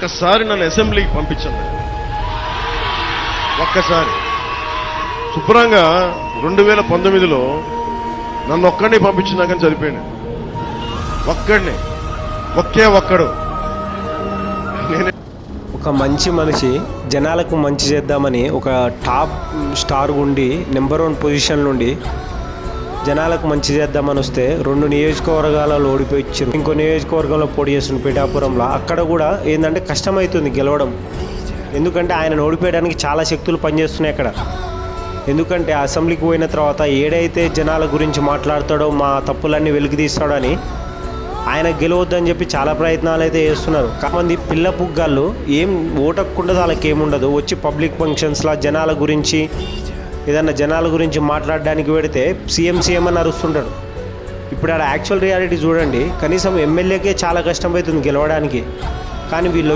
ఒక్కసారి నన్ను అసెంబ్లీకి పంపించండి. ఒక్కసారి. శుభ్రంగా రెండు వేల పంతొమ్మిదిలో నన్ను ఒక్కడిని పంపించినాక కానీ ఒక్కడిని. ఒకే ఒక్కడు. ఒక మంచి మనిషి జనాలకు మంచి చేద్దామని ఒక టాప్ స్టార్ ఉండి నెంబర్ వన్ పొజిషన్ నుండి జనాలకు మంచి చేద్దామని వస్తే రెండు నియోజకవర్గాలలో ఓడిపోయి ఇచ్చారు. ఇంకో నియోజకవర్గంలో పోటీ చేస్తున్న పిఠాపురంలో అక్కడ కూడా ఏంటంటే కష్టమవుతుంది గెలవడం. ఎందుకంటే ఆయన ఓడిపోయడానికి చాలా శక్తులు పనిచేస్తున్నాయి అక్కడ. ఎందుకంటే అసెంబ్లీకి పోయిన తర్వాత ఏడైతే జనాల గురించి మాట్లాడతాడో మా తప్పులన్నీ వెలికి తీస్తాడని ఆయన గెలవద్దని చెప్పి చాలా ప్రయత్నాలు అయితే చేస్తున్నారు. కొంతమంది పిల్ల పుగ్గాళ్ళు ఏం ఓటకుండా వాళ్ళకి ఏముండదు వచ్చి పబ్లిక్ ఫంక్షన్స్లో జనాల గురించి ఏదన్నా జనాల గురించి మాట్లాడడానికి పెడితే సీఎం సీఎం అని అరుస్తుంటాడు. ఇప్పుడు ఆడ యాక్చువల్ రియాలిటీ చూడండి కనీసం ఎమ్మెల్యేకే చాలా కష్టమవుతుంది గెలవడానికి. కానీ వీళ్ళు